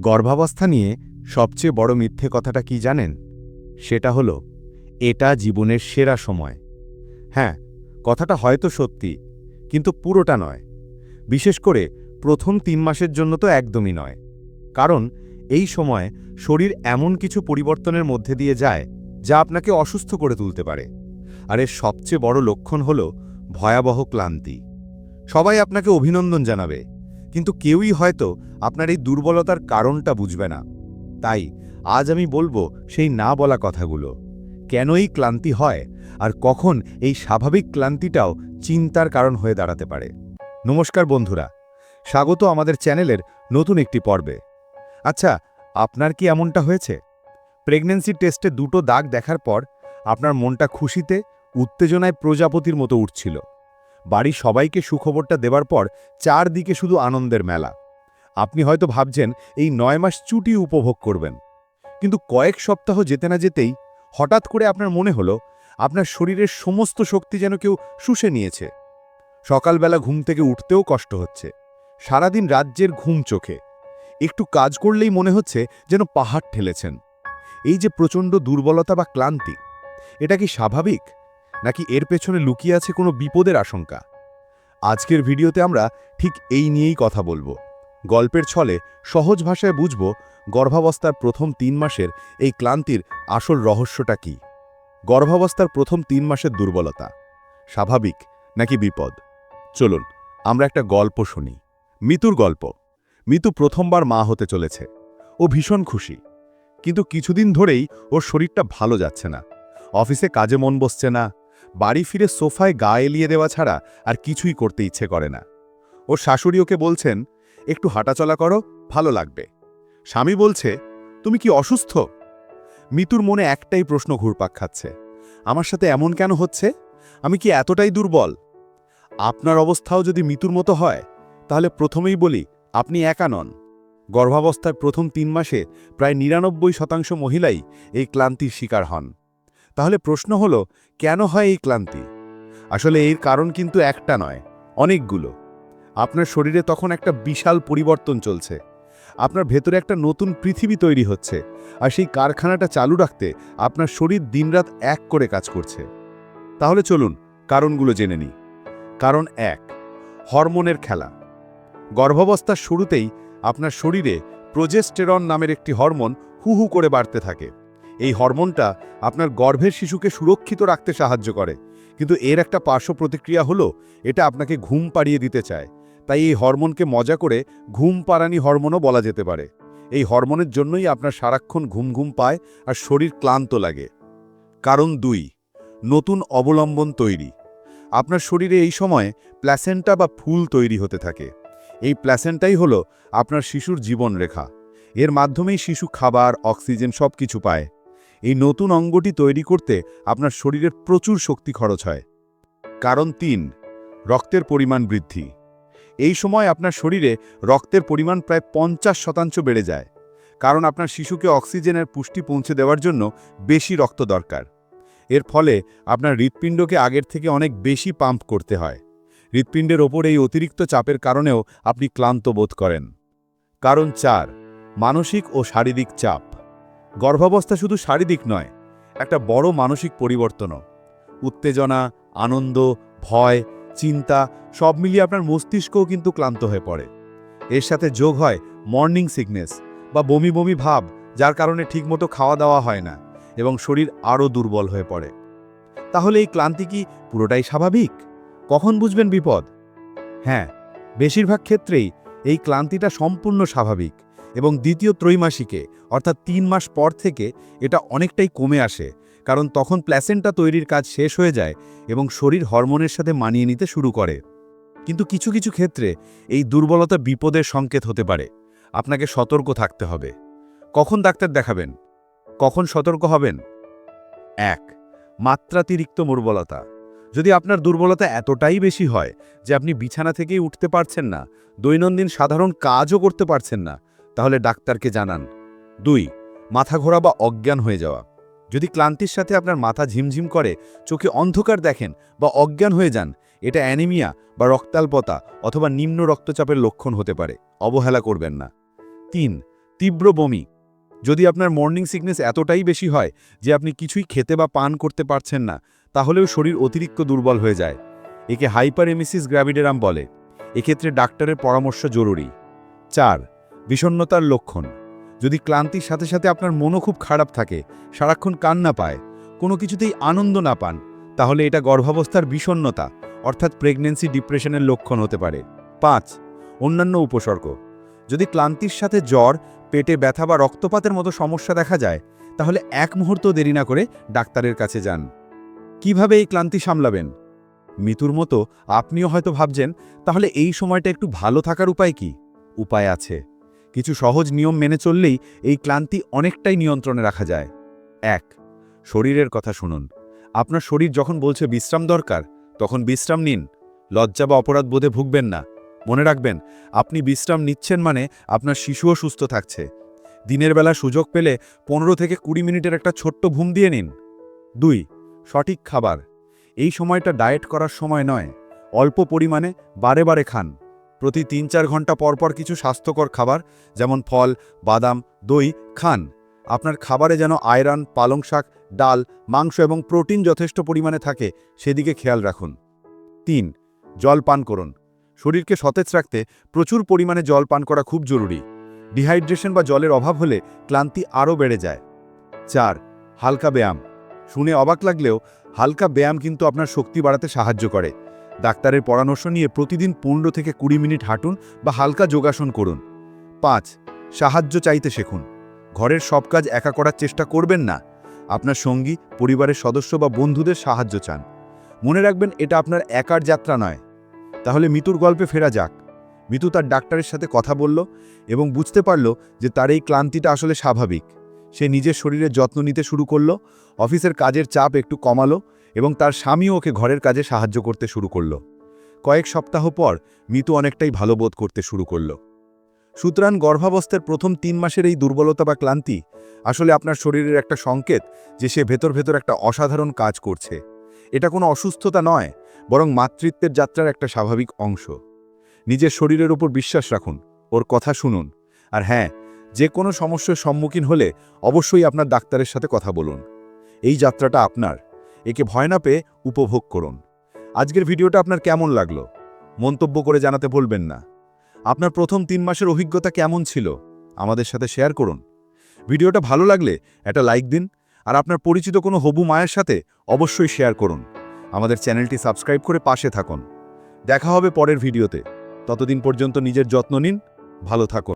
গর্ভাবস্থা নিয়ে সবচেয়ে বড় মিথ্যে কথাটা কি জানেন? সেটা হলো, এটা জীবনের সেরা সময়। হ্যাঁ কথাটা হয়তো সত্যি, কিন্তু পুরোটা নয়। বিশেষ করে প্রথম তিন মাসের জন্য তো একদমই নয়। কারণ, এই সময় শরীর এমন কিছু পরিবর্তনের মধ্যে দিয়ে যায়, যা আপনাকে অসুস্থ করে তুলতে পারে। আর এর সবচেয়ে বড় লক্ষণ হল ভয়াবহ ক্লান্তি। সবাই আপনাকে অভিনন্দন জানাবে। কিন্তু কেউই হয়তো আপনার এই দুর্বলতার কারণটা বুঝবে না। তাই আজ আমি বলব সেই না বলা কথাগুলো। কেনই ক্লান্তি হয় আর কখন এই স্বাভাবিক ক্লান্তিটাও চিন্তার কারণ হয়ে দাঁড়াতে পারে। নমস্কার বন্ধুরা, স্বাগত আমাদের চ্যানেলের নতুন একটি পর্বে। আচ্ছা আপনার কি এমনটা হয়েছে? প্রেগন্যান্সি টেস্টে দুটো দাগ দেখার পর আপনার মনটা খুশিতে, উত্তেজনায় প্রজাপতির মতো উঠছিল। বাড়ির সবাইকে সুখবরটা দেবার পর চারদিকে শুধু আনন্দের মেলা। আপনি হয়তো ভাবছেন, এই নয় মাস চুটি উপভোগ করবেন। কিন্তু কয়েক সপ্তাহ যেতে না যেতেই হঠাৎ করে আপনার মনে হলো, আপনার শরীরের সমস্ত শক্তি যেন কেউ শুষে নিয়েছে। সকালবেলা ঘুম থেকে উঠতেও কষ্ট হচ্ছে। সারাদিন রাজ্যের ঘুম চোখে। একটু কাজ করলেই মনে হচ্ছে যেন পাহাড় ঠেলেছেন। এই যে প্রচণ্ড দুর্বলতা বা ক্লান্তি, এটা কি স্বাভাবিক? নাকি এর পেছনে লুকিয়ে আছে কোনো বিপদের আশঙ্কা? আজকের ভিডিওতে আমরা ঠিক এই নিয়েই কথা বলব। গল্পের ছলে সহজ ভাষায় বুঝব গর্ভাবস্থার প্রথম তিন মাসের এই ক্লান্তির আসল রহস্যটা কি। গর্ভাবস্থার প্রথম তিন মাসের দুর্বলতা। স্বাভাবিক নাকি বিপদ? চলুন, আমরা একটা গল্প শুনি। মিতুর গল্প। মিতু প্রথমবার মা হতে চলেছে। ও ভীষণ খুশি। কিন্তু কিছুদিন ধরেই ওর শরীরটা ভালো যাচ্ছে না। অফিসে কাজে মন বসছে না। বাড়ি ফিরে সোফায় গা এলিয়ে দেওয়া ছাড়া আর কিছুই করতে ইচ্ছে করে না। ওর শাশুড়ি ওকে বলছেন, একটু হাঁটাচলা করো, ভালো লাগবে। স্বামী বলছে, তুমি কি অসুস্থ? মিতুর মনে একটাই প্রশ্ন ঘুরপাক খাচ্ছে, আমার সাথে এমন কেন হচ্ছে? আমি কি এতটাই দুর্বল? আপনার অবস্থাও যদি মিতুর মতো হয়, তাহলে প্রথমেই বলি, আপনি একা নন। গর্ভাবস্থার প্রথম তিন মাসে প্রায় নিরানব্বই শতাংশ মহিলাই এই ক্লান্তির শিকার হন। তাহলে প্রশ্ন হল, কেন হয় এই ক্লান্তি? আসলে এর কারণ কিন্তু একটা নয়, অনেকগুলো। আপনার শরীরে তখন একটা বিশাল পরিবর্তন চলছে। আপনার ভেতরে একটা নতুন পৃথিবী তৈরি হচ্ছে, আর সেই কারখানাটা চালু রাখতে আপনার শরীর দিনরাত এক করে কাজ করছে। তাহলে চলুন, কারণগুলো জেনে নিই। কারণ এক, হরমোনের খেলা। গর্ভাবস্থার শুরুতেই আপনার শরীরে প্রোজেস্টেরন নামের একটি হরমোন হু হু করে বাড়তে থাকে। এই হরমোনটা আপনার গর্ভের শিশুকে সুরক্ষিত রাখতে সাহায্য করে। কিন্তু এর একটা পার্শ্ব প্রতিক্রিয়া হলো, এটা আপনাকে ঘুম পাড়িয়ে দিতে চায়। তাই এই হরমোনকে মজা করে ঘুম পাড়ানি হরমোনও বলা যেতে পারে। এই হরমোনের জন্যই আপনার সারাক্ষণ ঘুম ঘুম পায় আর শরীর ক্লান্ত লাগে। কারণ দুই, নতুন অবলম্বন তৈরি। আপনার শরীরে এই সময় প্ল্যাসেন্টা বা ফুল তৈরি হতে থাকে। এই প্ল্যাসেন্টাই হলো আপনার শিশুর জীবনরেখা। এর মাধ্যমেই শিশু খাবার, অক্সিজেন সব কিছু পায়। এই নতুন অঙ্গটি তৈরি করতে আপনার শরীরের প্রচুর শক্তি খরচ হয়। কারণ তিন, রক্তের পরিমাণ বৃদ্ধি। এই সময় আপনার শরীরে রক্তের পরিমাণ প্রায় পঞ্চাশ শতাংশ বেড়ে যায়, কারণ আপনার শিশুকে অক্সিজেনের পুষ্টি পৌঁছে দেওয়ার জন্য বেশি রক্ত দরকার। এর ফলে আপনার হৃৎপিণ্ডকে আগের থেকে অনেক বেশি পাম্প করতে হয়। হৃৎপিণ্ডের ওপর এই অতিরিক্ত চাপের কারণেও আপনি ক্লান্ত বোধ করেন। কারণ চার, মানসিক ও শারীরিক চাপ। গর্ভাবস্থা শুধু শারীরিক নয়, একটা বড় মানসিক পরিবর্তনও। উত্তেজনা, আনন্দ, ভয়, চিন্তা, সব মিলিয়ে আপনার মস্তিষ্কও কিন্তু ক্লান্ত হয়ে পড়ে। এর সাথে যোগ হয় মর্নিং সিকনেস বা বমি বমি ভাব, যার কারণে ঠিকমতো খাওয়া দাওয়া হয় না এবং শরীর আরও দুর্বল হয়ে পড়ে। তাহলে এই ক্লান্তি কি পুরোটাই স্বাভাবিক? কখন বুঝবেন বিপদ? হ্যাঁ বেশিরভাগ ক্ষেত্রেই এই ক্লান্তিটা সম্পূর্ণ স্বাভাবিক। এবং দ্বিতীয় ত্রৈমাসিকে, অর্থাৎ তিন মাস পর থেকে এটা অনেকটাই কমে আসে, কারণ তখন প্ল্যাসেন্টা তৈরির কাজ শেষ হয়ে যায় এবং শরীর হরমোনের সাথে মানিয়ে নিতে শুরু করে। কিন্তু কিছু কিছু ক্ষেত্রে এই দুর্বলতা বিপদের সংকেত হতে পারে। আপনাকে সতর্ক থাকতে হবে। কখন ডাক্তার দেখাবেন? কখন সতর্ক হবেন? এক, মাত্রাতিরিক্ত দুর্বলতা। যদি আপনার দুর্বলতা এতটাই বেশি হয় যে আপনি বিছানা থেকেই উঠতে পারছেন না, দৈনন্দিন সাধারণ কাজও করতে পারছেন না তাহলে ডাক্তারকে জানান। দুই, মাথা ঘোরা বা অজ্ঞান হয়ে যাওয়া। যদি ক্লান্তির সাথে আপনার মাথা ঝিমঝিম করে, চোখে অন্ধকার দেখেন বা অজ্ঞান হয়ে যান, এটা অ্যানিমিয়া বা রক্তাল্পতা অথবা নিম্ন রক্তচাপের লক্ষণ হতে পারে। অবহেলা করবেন না। তিন, তীব্র বমি। যদি আপনার মর্নিং সিকনেস এতটাই বেশি হয় যে আপনি কিছুই খেতে বা পান করতে পারছেন না, তাহলেও শরীর অতিরিক্ত দুর্বল হয়ে যায়। একে হাইপার এমিসিস গ্র্যাভিডেরাম বলে। এক্ষেত্রে ডাক্তারের পরামর্শ জরুরি। চার বিষণ্ণতার লক্ষণ। যদি ক্লান্তির সাথে সাথে আপনার মনও খুব খারাপ থাকে, সারাক্ষণ কান্না পায়, কোনো কিছুতেই আনন্দ না পান, তাহলে এটা গর্ভাবস্থার বিষণ্ণতা অর্থাৎ প্রেগনেন্সি ডিপ্রেশনের লক্ষণ হতে পারে। পাঁচ, অন্যান্য উপসর্গ। যদি ক্লান্তির সাথে জ্বর, পেটে ব্যথা বা রক্তপাতের মতো সমস্যা দেখা যায়, তাহলে এক মুহূর্ত দেরি না করে ডাক্তারের কাছে যান। কীভাবে এই ক্লান্তি সামলাবেন? মিতুর মতো আপনিও হয়তো ভাবছেন, তাহলে এই সময়টা একটু ভালো থাকার উপায় কি? উপায় আছে। কিছু সহজ নিয়ম মেনে চললেই এই ক্লান্তি অনেকটাই নিয়ন্ত্রণে রাখা যায়। এক, শরীরের কথা শুনুন। আপনার শরীর যখন বলছে বিশ্রাম দরকার, তখন বিশ্রাম নিন। লজ্জা বা অপরাধ বোধে ভুগবেন না। মনে রাখবেন, আপনি বিশ্রাম নিচ্ছেন মানে আপনার শিশুও সুস্থ থাকছে। দিনের বেলা সুযোগ পেলে পনেরো থেকে কুড়ি মিনিটের একটা ছোট্ট ঘুম দিয়ে নিন। দুই, সঠিক খাবার। এই সময়টা ডায়েট করার সময় নয়। অল্প পরিমাণে বারে বারে খান। প্রতি তিন চার ঘণ্টা পর পর কিছু স্বাস্থ্যকর খাবার, যেমন ফল, বাদাম, দই খান। আপনার খাবারে যেন আয়রন, পালং শাক, ডাল, মাংস এবং প্রোটিন যথেষ্ট পরিমাণে থাকে, সেদিকে খেয়াল রাখুন। তিন, জল পান করুন। শরীরকে সতেজ রাখতে প্রচুর পরিমাণে জল পান করা খুব জরুরি। ডিহাইড্রেশন বা জলের অভাব হলে ক্লান্তি আরও বেড়ে যায়। চার, হালকা ব্যায়াম। শুনে অবাক লাগলেও হালকা ব্যায়াম কিন্তু আপনার শক্তি বাড়াতে সাহায্য করে। ডাক্তারের পরামর্শ নিয়ে প্রতিদিন পনেরো থেকে কুড়ি মিনিট হাঁটুন বা হালকা যোগাসন করুন। পাঁচ, সাহায্য চাইতে শেখুন। ঘরের সব কাজ একা করার চেষ্টা করবেন না। আপনার সঙ্গী, পরিবারের সদস্য বা বন্ধুদের সাহায্য চান। মনে রাখবেন এটা আপনার একার যাত্রা নয়। তাহলে মিতুর গল্পে ফেরা যাক। মিতু তার ডাক্তারের সাথে কথা বলল এবং বুঝতে পারল যে তার এই ক্লান্তিটা আসলে স্বাভাবিক। সে নিজের শরীরের যত্ন নিতে শুরু করল। অফিসের কাজের চাপ একটু কমালো এবং তার স্বামীও ওকে ঘরের কাজে সাহায্য করতে শুরু করল। কয়েক সপ্তাহ পর মিতু অনেকটাই ভালো বোধ করতে শুরু করল। সুতরাং গর্ভাবস্থার প্রথম তিন মাসের এই দুর্বলতা বা ক্লান্তি আসলে আপনার শরীরের একটা সংকেত যে সে ভেতর ভেতর একটা অসাধারণ কাজ করছে। এটা কোনো অসুস্থতা নয়, বরং মাতৃত্বের যাত্রার একটা স্বাভাবিক অংশ। নিজের শরীরের উপর বিশ্বাস রাখুন, ওর কথা শুনুন। আর হ্যাঁ যে কোনো সমস্যার সম্মুখীন হলে অবশ্যই আপনার ডাক্তারের সাথে কথা বলুন। এই যাত্রাটা আপনার। একে ভয় না পেয়ে উপভোগ করুন। আজকের ভিডিওটা আপনার কেমন লাগল? মন্তব্য করে জানাতে ভুলবেন না। আপনার প্রথম তিন মাসের অভিজ্ঞতা কেমন ছিল? আমাদের সাথে শেয়ার করুন। ভিডিওটা ভালো লাগলে একটা লাইক দিন, আর আপনার পরিচিত কোনো হবু মায়ের সাথে অবশ্যই শেয়ার করুন। আমাদের চ্যানেলটি সাবস্ক্রাইব করে পাশে থাকুন। দেখা হবে পরের ভিডিওতে। ততদিন পর্যন্ত নিজের যত্ন নিন, ভালো থাকুন।